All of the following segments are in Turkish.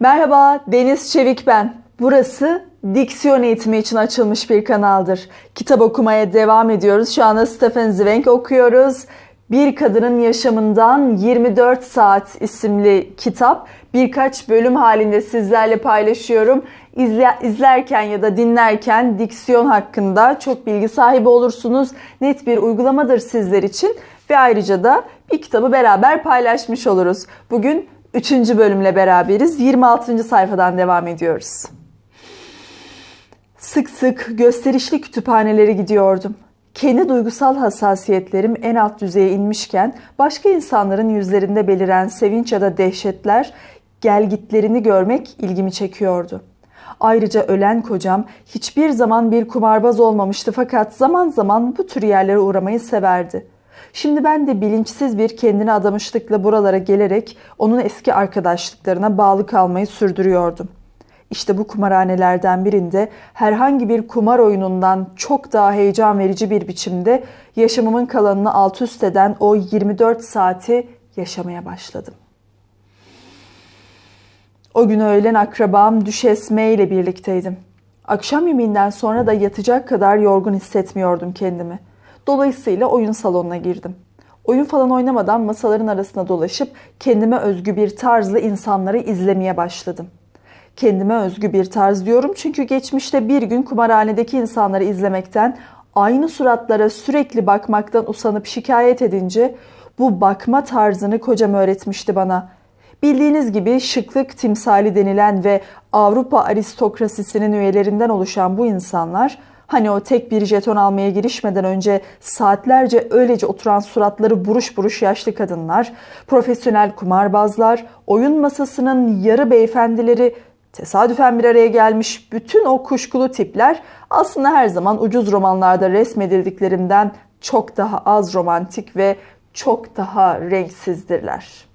Merhaba, Deniz Çevik ben. Burası diksiyon eğitimi için açılmış bir kanaldır. Kitap okumaya devam ediyoruz. Şu anda Stephen Zweig okuyoruz. Bir Kadının Yaşamından 24 Saat isimli kitap. Birkaç bölüm halinde sizlerle paylaşıyorum. İzle, izlerken ya da dinlerken diksiyon hakkında çok bilgi sahibi olursunuz. Net bir uygulamadır sizler için ve ayrıca da bir kitabı beraber paylaşmış oluruz. Bugün 3. bölümle beraberiz. 26. sayfadan devam ediyoruz. Sık sık gösterişli kütüphanelere gidiyordum. Kendi duygusal hassasiyetlerim en alt düzeye inmişken başka insanların yüzlerinde beliren sevinç ya da dehşetler gelgitlerini görmek ilgimi çekiyordu. Ayrıca ölen kocam hiçbir zaman bir kumarbaz olmamıştı fakat zaman zaman bu tür yerlere uğramayı severdi. Şimdi ben de bilinçsiz bir kendine adamışlıkla buralara gelerek onun eski arkadaşlıklarına bağlı kalmayı sürdürüyordum. İşte bu kumarhanelerden birinde herhangi bir kumar oyunundan çok daha heyecan verici bir biçimde yaşamımın kalanını alt üst eden o 24 saati yaşamaya başladım. O gün öğlen akrabam Düşesme ile birlikteydim. Akşam yemeğinden sonra da yatacak kadar yorgun hissetmiyordum kendimi. Dolayısıyla oyun salonuna girdim. Oyun falan oynamadan masaların arasında dolaşıp kendime özgü bir tarzla insanları izlemeye başladım. Kendime özgü bir tarz diyorum çünkü geçmişte bir gün kumarhanedeki insanları izlemekten, aynı suratlara sürekli bakmaktan usanıp şikayet edince bu bakma tarzını kocam öğretmişti bana. Bildiğiniz gibi şıklık timsali denilen ve Avrupa aristokrasisinin üyelerinden oluşan bu insanlar Hani o tek bir jeton almaya girişmeden önce saatlerce öylece oturan suratları buruş buruş yaşlı kadınlar, profesyonel kumarbazlar, oyun masasının yarı beyefendileri, tesadüfen bir araya gelmiş bütün o kuşkulu tipler aslında her zaman ucuz romanlarda resmedildiklerinden çok daha az romantik ve çok daha renksizdirler.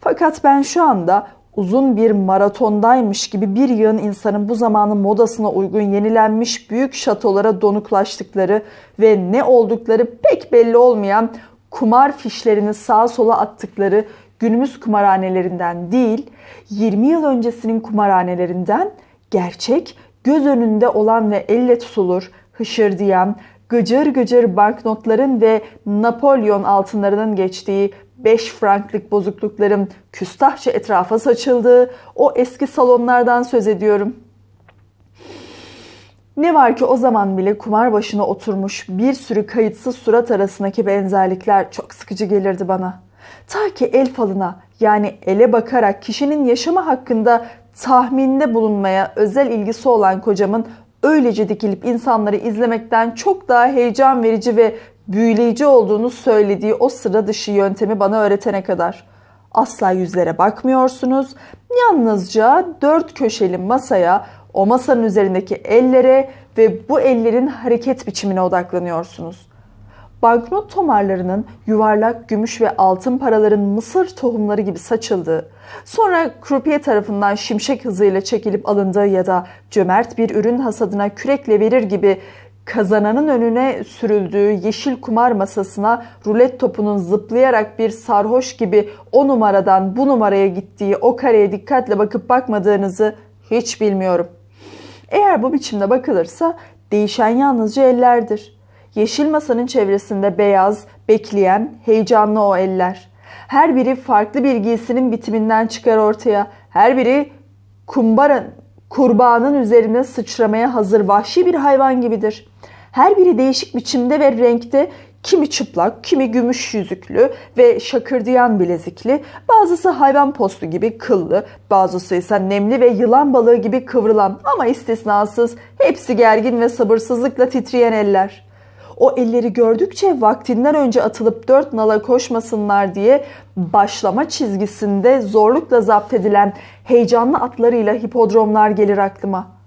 Fakat ben şu anda uzun bir maratondaymış gibi bir yığın insanın bu zamanın modasına uygun yenilenmiş büyük şatolara donuklaştıkları ve ne oldukları pek belli olmayan kumar fişlerini sağa sola attıkları günümüz kumarhanelerinden değil, 20 yıl öncesinin kumarhanelerinden gerçek, göz önünde olan ve elle tutulur, hışırdayan, gıcır gıcır banknotların ve Napolyon altınlarının geçtiği 5 franklık bozukluklarım küstahça etrafa saçıldı. O eski salonlardan söz ediyorum. Ne var ki o zaman bile kumar başına oturmuş bir sürü kayıtsız surat arasındaki benzerlikler çok sıkıcı gelirdi bana. Ta ki el falına yani ele bakarak kişinin yaşamı hakkında tahminde bulunmaya özel ilgisi olan kocamın öylece dikilip insanları izlemekten çok daha heyecan verici ve büyüleyici olduğunu söylediği o sıra dışı yöntemi bana öğretene kadar. Asla yüzlere bakmıyorsunuz. Yalnızca dört köşeli masaya, o masanın üzerindeki ellere ve bu ellerin hareket biçimine odaklanıyorsunuz. Banknot tomarlarının yuvarlak gümüş ve altın paraların mısır tohumları gibi saçıldığı, sonra krupiye tarafından şimşek hızıyla çekilip alındığı ya da cömert bir ürün hasadına kürekle verir gibi kazananın önüne sürüldüğü yeşil kumar masasına rulet topunun zıplayarak bir sarhoş gibi o numaradan bu numaraya gittiği o kareye dikkatle bakıp bakmadığınızı hiç bilmiyorum. Eğer bu biçimde bakılırsa değişen yalnızca ellerdir. Yeşil masanın çevresinde beyaz, bekleyen, heyecanlı o eller. Her biri farklı bir giysinin bitiminden çıkar ortaya. Her biri kumbara, kurbanın üzerine sıçramaya hazır vahşi bir hayvan gibidir. Her biri değişik biçimde ve renkte kimi çıplak, kimi gümüş yüzüklü ve şakırdayan bilezikli, bazısı hayvan postu gibi kıllı, bazısı ise nemli ve yılan balığı gibi kıvrılan ama istisnasız hepsi gergin ve sabırsızlıkla titreyen eller. O elleri gördükçe vaktinden önce atılıp dört nala koşmasınlar diye başlama çizgisinde zorlukla zapt edilen heyecanlı atlarıyla hipodromlar gelir aklıma.''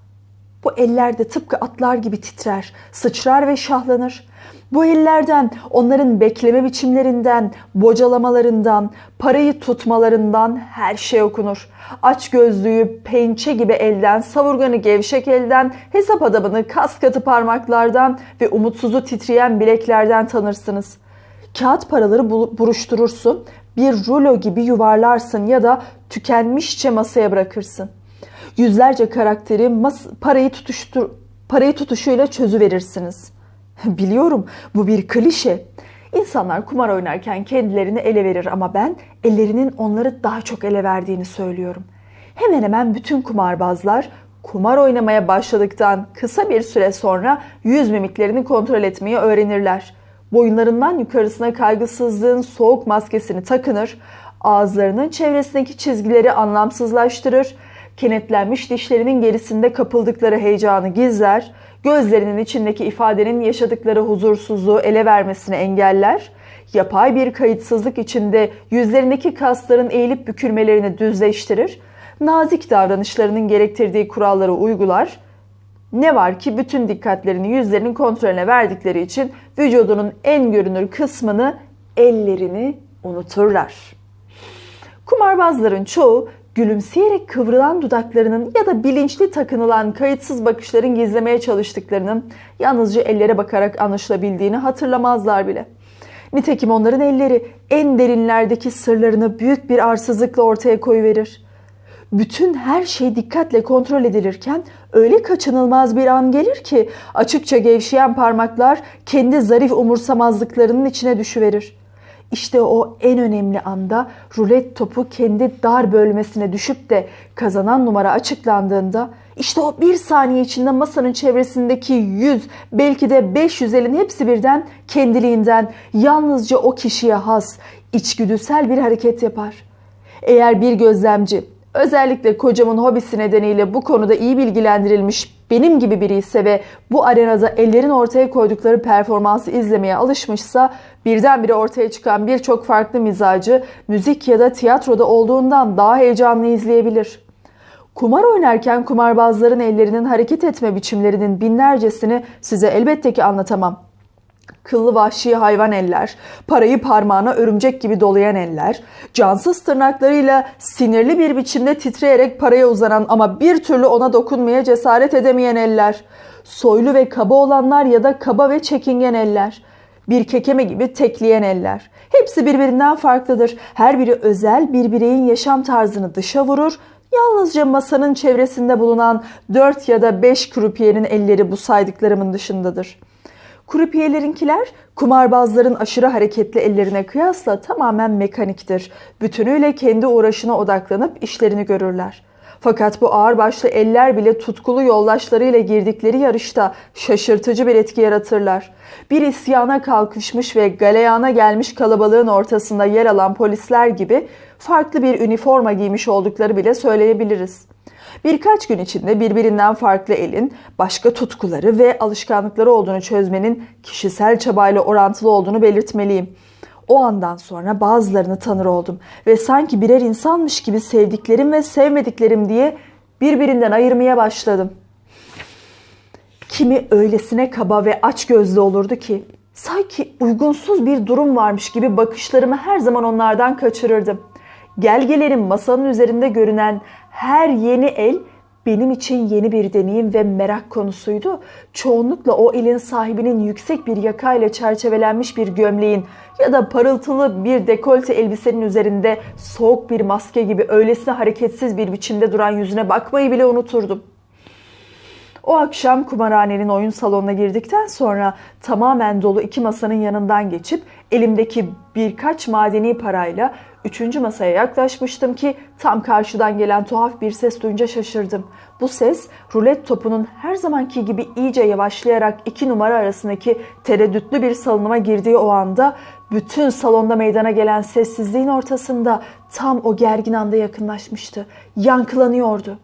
Bu eller de tıpkı atlar gibi titrer, sıçrar ve şahlanır. Bu ellerden, onların bekleme biçimlerinden, bocalamalarından, parayı tutmalarından her şey okunur. Aç gözlüğü pençe gibi elden, savurganı gevşek elden, hesap adamını kas katı parmaklardan ve umutsuzu titreyen bileklerden tanırsınız. Kağıt paraları buruşturursun, bir rulo gibi yuvarlarsın ya da tükenmişçe masaya bırakırsın. Yüzlerce karakteri mas- parayı tutuştur parayı tutuşuyla çözüverirsiniz. Biliyorum bu bir klişe. İnsanlar kumar oynarken kendilerini ele verir ama ben ellerinin onları daha çok ele verdiğini söylüyorum. Hemen hemen bütün kumarbazlar kumar oynamaya başladıktan kısa bir süre sonra yüz mimiklerini kontrol etmeyi öğrenirler. Boyunlarından yukarısına kaygısızlığın soğuk maskesini takınır, ağızlarının çevresindeki çizgileri anlamsızlaştırır, kenetlenmiş dişlerinin gerisinde kapıldıkları heyecanı gizler, gözlerinin içindeki ifadenin yaşadıkları huzursuzluğu ele vermesini engeller, yapay bir kayıtsızlık içinde yüzlerindeki kasların eğilip bükülmelerini düzleştirir, nazik davranışlarının gerektirdiği kuralları uygular, ne var ki bütün dikkatlerini yüzlerinin kontrolüne verdikleri için vücudunun en görünür kısmını ellerini unuturlar. Kumarbazların çoğu gülümseyerek kıvrılan dudaklarının ya da bilinçli takınılan kayıtsız bakışların gizlemeye çalıştıklarının yalnızca ellere bakarak anlaşılabildiğini hatırlamazlar bile. Nitekim onların elleri en derinlerdeki sırlarını büyük bir arsızlıkla ortaya koyuverir. Bütün her şey dikkatle kontrol edilirken öyle kaçınılmaz bir an gelir ki açıkça gevşeyen parmaklar kendi zarif umursamazlıklarının içine düşüverir. İşte o en önemli anda rulet topu kendi dar bölmesine düşüp de kazanan numara açıklandığında işte o bir saniye içinde masanın çevresindeki 100 belki de 500 elin hepsi birden kendiliğinden yalnızca o kişiye has içgüdüsel bir hareket yapar. Eğer bir gözlemci özellikle kocamın hobisi nedeniyle bu konuda iyi bilgilendirilmiş benim gibi biri ise ve bu arenada ellerin ortaya koydukları performansı izlemeye alışmışsa birdenbire ortaya çıkan birçok farklı mizacı müzik ya da tiyatroda olduğundan daha heyecanlı izleyebilir. Kumar oynarken kumarbazların ellerinin hareket etme biçimlerinin binlercesini size elbette ki anlatamam. Kıllı vahşi hayvan eller, parayı parmağına örümcek gibi dolayan eller, cansız tırnaklarıyla sinirli bir biçimde titreyerek paraya uzanan ama bir türlü ona dokunmaya cesaret edemeyen eller, soylu ve kaba olanlar ya da kaba ve çekingen eller, bir kekeme gibi tekleyen eller. Hepsi birbirinden farklıdır. Her biri özel bir bireyin yaşam tarzını dışa vurur, Yalnızca masanın çevresinde bulunan 4 ya da 5 krupiyerin elleri bu saydıklarımın dışındadır. Krupiyelerinkiler kumarbazların aşırı hareketli ellerine kıyasla tamamen mekaniktir. Bütünüyle kendi uğraşına odaklanıp işlerini görürler. Fakat bu ağırbaşlı eller bile tutkulu yoldaşlarıyla girdikleri yarışta şaşırtıcı bir etki yaratırlar. Bir isyana kalkışmış ve galeyana gelmiş kalabalığın ortasında yer alan polisler gibi farklı bir üniforma giymiş oldukları bile söyleyebiliriz. Birkaç gün içinde birbirinden farklı elin başka tutkuları ve alışkanlıkları olduğunu çözmenin kişisel çabayla orantılı olduğunu belirtmeliyim. O andan sonra bazılarını tanır oldum ve sanki birer insanmış gibi sevdiklerim ve sevmediklerim diye birbirinden ayırmaya başladım. Kimi öylesine kaba ve aç gözlü olurdu ki sanki uygunsuz bir durum varmış gibi bakışlarımı her zaman onlardan kaçırırdım. Gelgelerin masanın üzerinde görünen her yeni el benim için yeni bir deneyim ve merak konusuydu. Çoğunlukla o elin sahibinin yüksek bir yakayla çerçevelenmiş bir gömleğin ya da parıltılı bir dekolte elbisenin üzerinde soğuk bir maske gibi öylesine hareketsiz bir biçimde duran yüzüne bakmayı bile unuturdum. O akşam kumarhanenin oyun salonuna girdikten sonra tamamen dolu iki masanın yanından geçip elimdeki birkaç madeni parayla üçüncü masaya yaklaşmıştım ki tam karşıdan gelen tuhaf bir ses duyunca şaşırdım. Bu ses rulet topunun her zamanki gibi iyice yavaşlayarak iki numara arasındaki tereddütlü bir salınıma girdiği o anda bütün salonda meydana gelen sessizliğin ortasında tam o gergin anda yakınlaşmıştı. Yankılanıyordu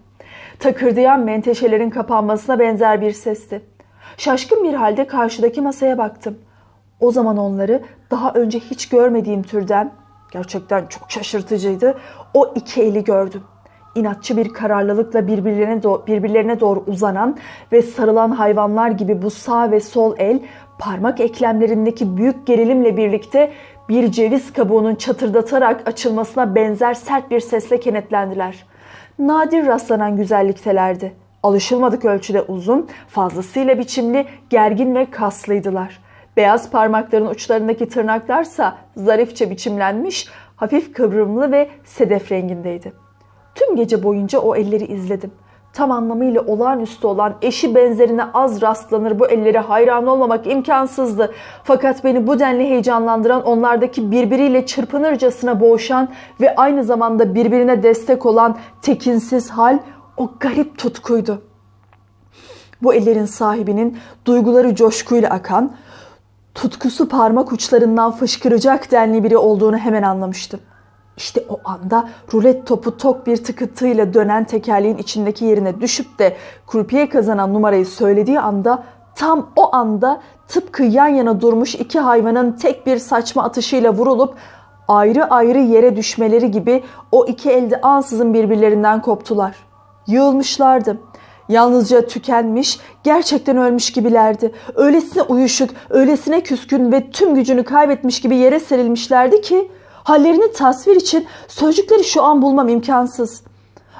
takırdayan menteşelerin kapanmasına benzer bir sesti. Şaşkın bir halde karşıdaki masaya baktım. O zaman onları daha önce hiç görmediğim türden, gerçekten çok şaşırtıcıydı, o iki eli gördüm. İnatçı bir kararlılıkla birbirlerine, do- birbirlerine doğru uzanan ve sarılan hayvanlar gibi bu sağ ve sol el parmak eklemlerindeki büyük gerilimle birlikte bir ceviz kabuğunun çatırdatarak açılmasına benzer sert bir sesle kenetlendiler nadir rastlanan güzelliktelerdi. Alışılmadık ölçüde uzun, fazlasıyla biçimli, gergin ve kaslıydılar. Beyaz parmakların uçlarındaki tırnaklarsa zarifçe biçimlenmiş, Hafif kıvrımlı ve sedef rengindeydi. Tüm gece boyunca o elleri izledim. Tam anlamıyla olağanüstü olan eşi benzerine az rastlanır bu ellere hayran olmamak imkansızdı. Fakat beni bu denli heyecanlandıran onlardaki birbiriyle çırpınırcasına boğuşan ve aynı zamanda birbirine destek olan tekinsiz hal o garip tutkuydu. Bu ellerin sahibinin duyguları coşkuyla akan, tutkusu parmak uçlarından fışkıracak denli biri olduğunu hemen anlamıştım. İşte o anda rulet topu tok bir tıkıtıyla dönen tekerleğin içindeki yerine düşüp de krupiye kazanan numarayı söylediği anda tam o anda tıpkı yan yana durmuş iki hayvanın tek bir saçma atışıyla vurulup ayrı ayrı yere düşmeleri gibi o iki elde ansızın birbirlerinden koptular. Yığılmışlardı. Yalnızca tükenmiş, gerçekten ölmüş gibilerdi. Öylesine uyuşuk, öylesine küskün ve tüm gücünü kaybetmiş gibi yere serilmişlerdi ki hallerini tasvir için sözcükleri şu an bulmam imkansız.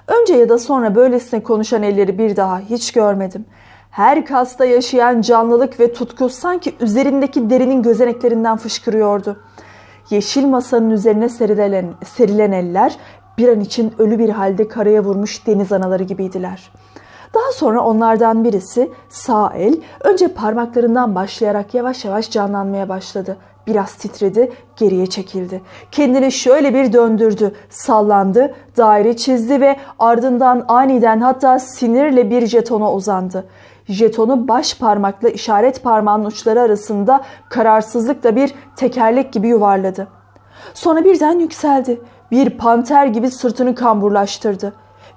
Önce ya da sonra böylesine konuşan elleri bir daha hiç görmedim. Her kasta yaşayan canlılık ve tutku sanki üzerindeki derinin gözeneklerinden fışkırıyordu. Yeşil masanın üzerine serilen, serilen eller bir an için ölü bir halde karaya vurmuş deniz anaları gibiydiler.'' Daha sonra onlardan birisi sağ el önce parmaklarından başlayarak yavaş yavaş canlanmaya başladı. Biraz titredi, geriye çekildi. Kendini şöyle bir döndürdü, sallandı, daire çizdi ve ardından aniden hatta sinirle bir jetona uzandı. Jetonu baş parmakla işaret parmağının uçları arasında kararsızlıkla bir tekerlek gibi yuvarladı. Sonra birden yükseldi. Bir panter gibi sırtını kamburlaştırdı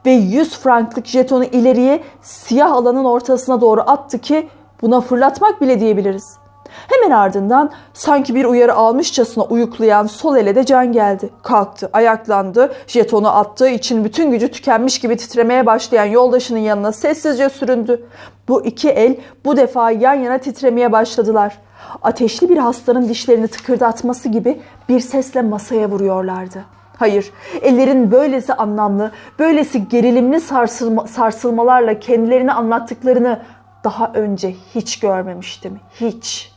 ve 100 franklık jetonu ileriye siyah alanın ortasına doğru attı ki buna fırlatmak bile diyebiliriz. Hemen ardından sanki bir uyarı almışçasına uyuklayan sol ele de can geldi. Kalktı, ayaklandı, jetonu attığı için bütün gücü tükenmiş gibi titremeye başlayan yoldaşının yanına sessizce süründü. Bu iki el bu defa yan yana titremeye başladılar. Ateşli bir hastanın dişlerini tıkırdatması gibi bir sesle masaya vuruyorlardı. Hayır, ellerin böylesi anlamlı, böylesi gerilimli sarsılma, sarsılmalarla kendilerini anlattıklarını daha önce hiç görmemiştim. Hiç.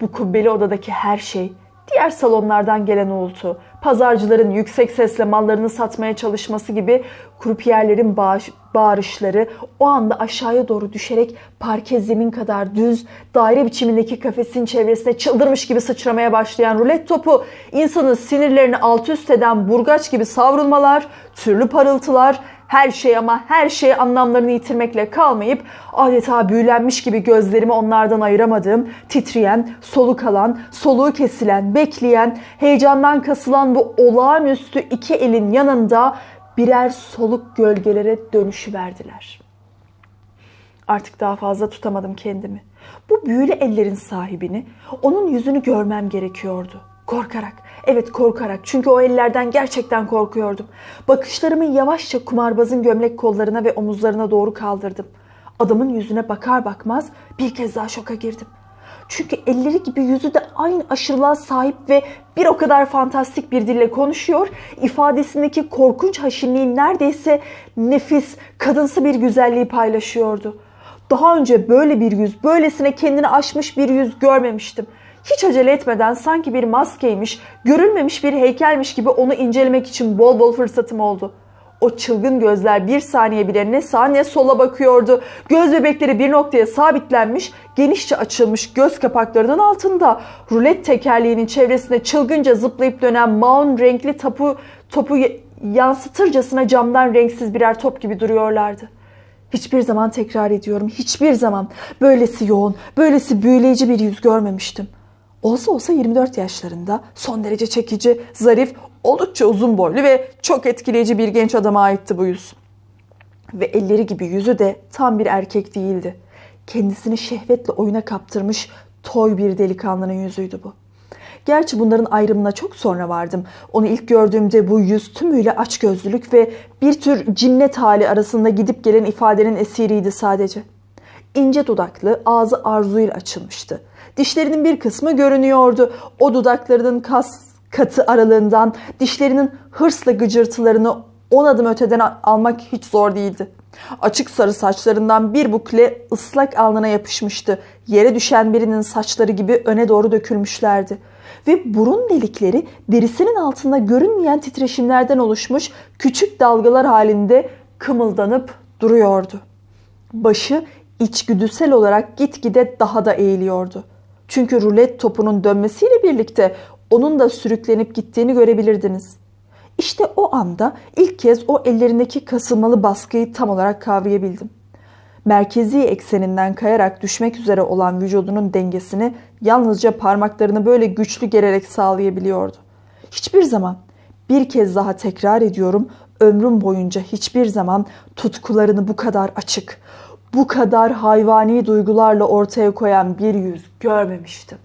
Bu kubbeli odadaki her şey, diğer salonlardan gelen uğultu, pazarcıların yüksek sesle mallarını satmaya çalışması gibi krupiyerlerin bağış, bağırışları o anda aşağıya doğru düşerek parke zemin kadar düz, daire biçimindeki kafesin çevresine çıldırmış gibi sıçramaya başlayan rulet topu, insanın sinirlerini alt üst eden burgaç gibi savrulmalar, türlü parıltılar, her şey ama her şey anlamlarını yitirmekle kalmayıp adeta büyülenmiş gibi gözlerimi onlardan ayıramadığım, titreyen, soluk alan, soluğu kesilen, bekleyen, heyecandan kasılan bu olağanüstü iki elin yanında birer soluk gölgelere dönüşü verdiler. Artık daha fazla tutamadım kendimi. Bu büyülü ellerin sahibini, onun yüzünü görmem gerekiyordu. Korkarak, evet korkarak çünkü o ellerden gerçekten korkuyordum. Bakışlarımı yavaşça kumarbazın gömlek kollarına ve omuzlarına doğru kaldırdım. Adamın yüzüne bakar bakmaz bir kez daha şoka girdim. Çünkü elleri gibi yüzü de aynı aşırılığa sahip ve bir o kadar fantastik bir dille konuşuyor. İfadesindeki korkunç haşinliği neredeyse nefis, kadınsı bir güzelliği paylaşıyordu. Daha önce böyle bir yüz, böylesine kendini aşmış bir yüz görmemiştim. Hiç acele etmeden sanki bir maskeymiş, görülmemiş bir heykelmiş gibi onu incelemek için bol bol fırsatım oldu.'' O çılgın gözler bir saniye bile ne sağa ne sola bakıyordu. Göz bebekleri bir noktaya sabitlenmiş, genişçe açılmış göz kapaklarının altında. Rulet tekerleğinin çevresinde çılgınca zıplayıp dönen maun renkli tapu, topu yansıtırcasına camdan renksiz birer top gibi duruyorlardı. Hiçbir zaman tekrar ediyorum, hiçbir zaman böylesi yoğun, böylesi büyüleyici bir yüz görmemiştim. Olsa olsa 24 yaşlarında son derece çekici, zarif, oldukça uzun boylu ve çok etkileyici bir genç adama aitti bu yüz. Ve elleri gibi yüzü de tam bir erkek değildi. Kendisini şehvetle oyuna kaptırmış toy bir delikanlının yüzüydü bu. Gerçi bunların ayrımına çok sonra vardım. Onu ilk gördüğümde bu yüz tümüyle açgözlülük ve bir tür cinnet hali arasında gidip gelen ifadenin esiriydi sadece. İnce dudaklı, ağzı arzuyla açılmıştı. Dişlerinin bir kısmı görünüyordu. O dudaklarının kas katı aralığından dişlerinin hırsla gıcırtılarını on adım öteden almak hiç zor değildi. Açık sarı saçlarından bir bukle ıslak alnına yapışmıştı. Yere düşen birinin saçları gibi öne doğru dökülmüşlerdi. Ve burun delikleri derisinin altında görünmeyen titreşimlerden oluşmuş küçük dalgalar halinde kımıldanıp duruyordu. Başı içgüdüsel olarak gitgide daha da eğiliyordu. Çünkü rulet topunun dönmesiyle birlikte onun da sürüklenip gittiğini görebilirdiniz. İşte o anda ilk kez o ellerindeki kasılmalı baskıyı tam olarak kavrayabildim. Merkezi ekseninden kayarak düşmek üzere olan vücudunun dengesini yalnızca parmaklarını böyle güçlü gererek sağlayabiliyordu. Hiçbir zaman, bir kez daha tekrar ediyorum, ömrüm boyunca hiçbir zaman tutkularını bu kadar açık, bu kadar hayvani duygularla ortaya koyan bir yüz görmemiştim.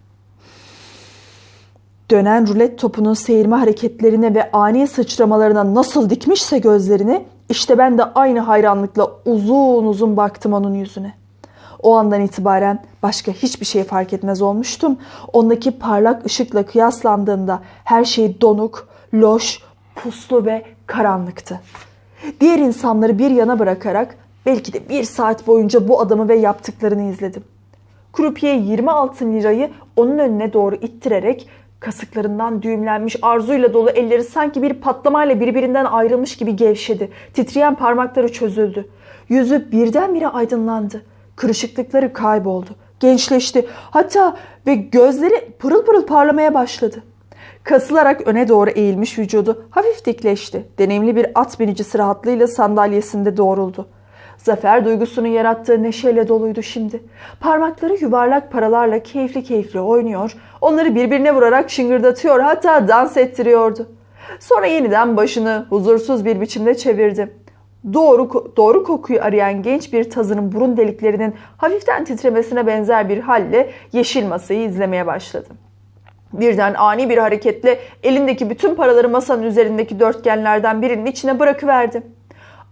Dönen rulet topunun seyirme hareketlerine ve ani sıçramalarına nasıl dikmişse gözlerini, işte ben de aynı hayranlıkla uzun uzun baktım onun yüzüne. O andan itibaren başka hiçbir şey fark etmez olmuştum. Ondaki parlak ışıkla kıyaslandığında her şey donuk, loş, puslu ve karanlıktı. Diğer insanları bir yana bırakarak belki de bir saat boyunca bu adamı ve yaptıklarını izledim. Krupiye 20 altın lirayı onun önüne doğru ittirerek kasıklarından düğümlenmiş arzuyla dolu elleri sanki bir patlamayla birbirinden ayrılmış gibi gevşedi. Titreyen parmakları çözüldü. Yüzü birdenbire aydınlandı. Kırışıklıkları kayboldu. Gençleşti. Hatta ve gözleri pırıl pırıl parlamaya başladı. Kasılarak öne doğru eğilmiş vücudu hafif dikleşti. Deneyimli bir at binicisi rahatlığıyla sandalyesinde doğruldu. Zafer duygusunu yarattığı neşeyle doluydu şimdi. Parmakları yuvarlak paralarla keyifli keyifli oynuyor, onları birbirine vurarak şıngırdatıyor hatta dans ettiriyordu. Sonra yeniden başını huzursuz bir biçimde çevirdi. Doğru, doğru kokuyu arayan genç bir tazının burun deliklerinin hafiften titremesine benzer bir halle yeşil masayı izlemeye başladı. Birden ani bir hareketle elindeki bütün paraları masanın üzerindeki dörtgenlerden birinin içine bırakıverdi.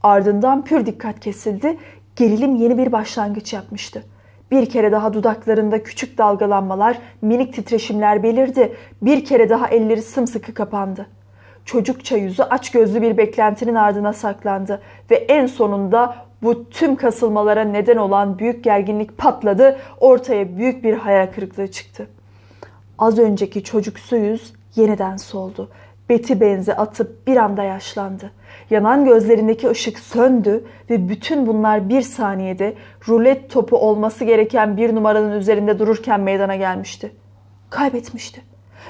Ardından pür dikkat kesildi. Gerilim yeni bir başlangıç yapmıştı. Bir kere daha dudaklarında küçük dalgalanmalar, minik titreşimler belirdi. Bir kere daha elleri sımsıkı kapandı. Çocukça yüzü aç gözlü bir beklentinin ardına saklandı ve en sonunda bu tüm kasılmalara neden olan büyük gerginlik patladı. Ortaya büyük bir hayal kırıklığı çıktı. Az önceki çocuksu yüz yeniden soldu. Beti benzi atıp bir anda yaşlandı. Yanan gözlerindeki ışık söndü ve bütün bunlar bir saniyede rulet topu olması gereken bir numaranın üzerinde dururken meydana gelmişti. Kaybetmişti.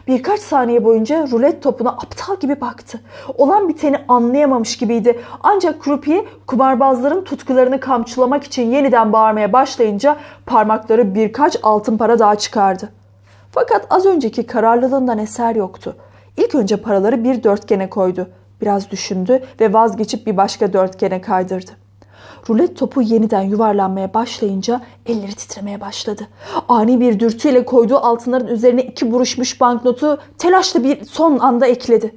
Birkaç saniye boyunca rulet topuna aptal gibi baktı. Olan biteni anlayamamış gibiydi. Ancak Krupiye kumarbazların tutkularını kamçılamak için yeniden bağırmaya başlayınca parmakları birkaç altın para daha çıkardı. Fakat az önceki kararlılığından eser yoktu. İlk önce paraları bir dörtgene koydu. Biraz düşündü ve vazgeçip bir başka dörtgene kaydırdı. Rulet topu yeniden yuvarlanmaya başlayınca elleri titremeye başladı. Ani bir dürtüyle koyduğu altınların üzerine iki buruşmuş banknotu telaşla bir son anda ekledi.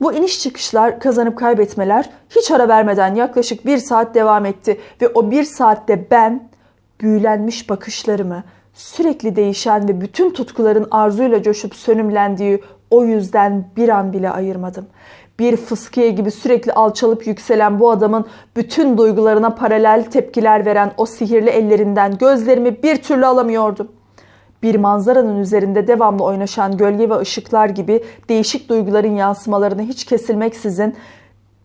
Bu iniş çıkışlar, kazanıp kaybetmeler hiç ara vermeden yaklaşık bir saat devam etti ve o bir saatte ben büyülenmiş bakışlarımı, sürekli değişen ve bütün tutkuların arzuyla coşup sönümlendiği o yüzden bir an bile ayırmadım. Bir fıskiye gibi sürekli alçalıp yükselen bu adamın bütün duygularına paralel tepkiler veren o sihirli ellerinden gözlerimi bir türlü alamıyordum. Bir manzaranın üzerinde devamlı oynaşan gölge ve ışıklar gibi değişik duyguların yansımalarını hiç kesilmeksizin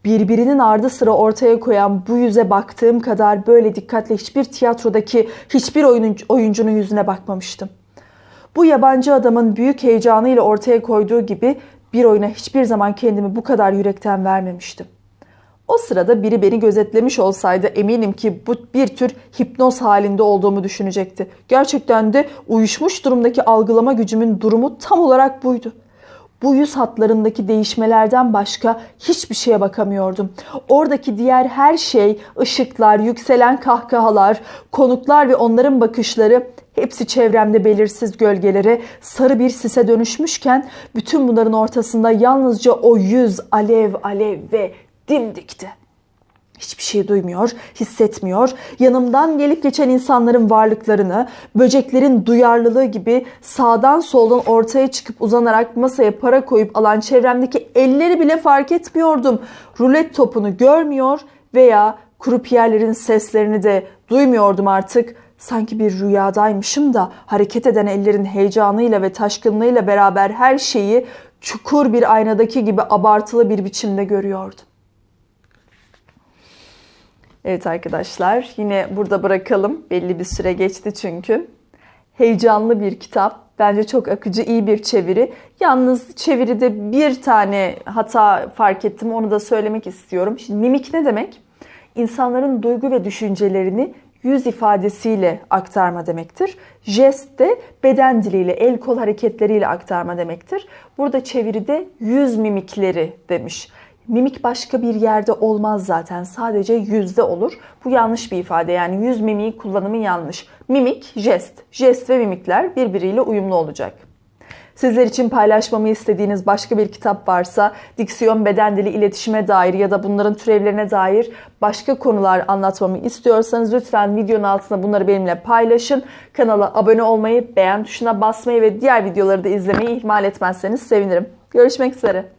birbirinin ardı sıra ortaya koyan bu yüze baktığım kadar böyle dikkatle hiçbir tiyatrodaki hiçbir oyuncu, oyuncunun yüzüne bakmamıştım. Bu yabancı adamın büyük heyecanıyla ortaya koyduğu gibi bir oyuna hiçbir zaman kendimi bu kadar yürekten vermemiştim. O sırada biri beni gözetlemiş olsaydı eminim ki bu bir tür hipnoz halinde olduğumu düşünecekti. Gerçekten de uyuşmuş durumdaki algılama gücümün durumu tam olarak buydu. Bu yüz hatlarındaki değişmelerden başka hiçbir şeye bakamıyordum. Oradaki diğer her şey, ışıklar, yükselen kahkahalar, konuklar ve onların bakışları hepsi çevremde belirsiz gölgelere, sarı bir sise dönüşmüşken bütün bunların ortasında yalnızca o yüz alev alev ve dimdikti. Hiçbir şey duymuyor, hissetmiyor. Yanımdan gelip geçen insanların varlıklarını, böceklerin duyarlılığı gibi sağdan soldan ortaya çıkıp uzanarak masaya para koyup alan çevremdeki elleri bile fark etmiyordum. Rulet topunu görmüyor veya krupiyerlerin seslerini de duymuyordum artık. Sanki bir rüyadaymışım da hareket eden ellerin heyecanıyla ve taşkınlığıyla beraber her şeyi çukur bir aynadaki gibi abartılı bir biçimde görüyordum. Evet arkadaşlar yine burada bırakalım. Belli bir süre geçti çünkü. Heyecanlı bir kitap. Bence çok akıcı, iyi bir çeviri. Yalnız çeviride bir tane hata fark ettim. Onu da söylemek istiyorum. Şimdi mimik ne demek? İnsanların duygu ve düşüncelerini yüz ifadesiyle aktarma demektir. Jest de beden diliyle, el kol hareketleriyle aktarma demektir. Burada çeviride yüz mimikleri demiş. Mimik başka bir yerde olmaz zaten. Sadece yüzde olur. Bu yanlış bir ifade. Yani yüz mimiği kullanımı yanlış. Mimik, jest. Jest ve mimikler birbiriyle uyumlu olacak. Sizler için paylaşmamı istediğiniz başka bir kitap varsa, diksiyon, beden dili, iletişime dair ya da bunların türevlerine dair başka konular anlatmamı istiyorsanız lütfen videonun altına bunları benimle paylaşın. Kanala abone olmayı, beğen tuşuna basmayı ve diğer videoları da izlemeyi ihmal etmezseniz sevinirim. Görüşmek üzere.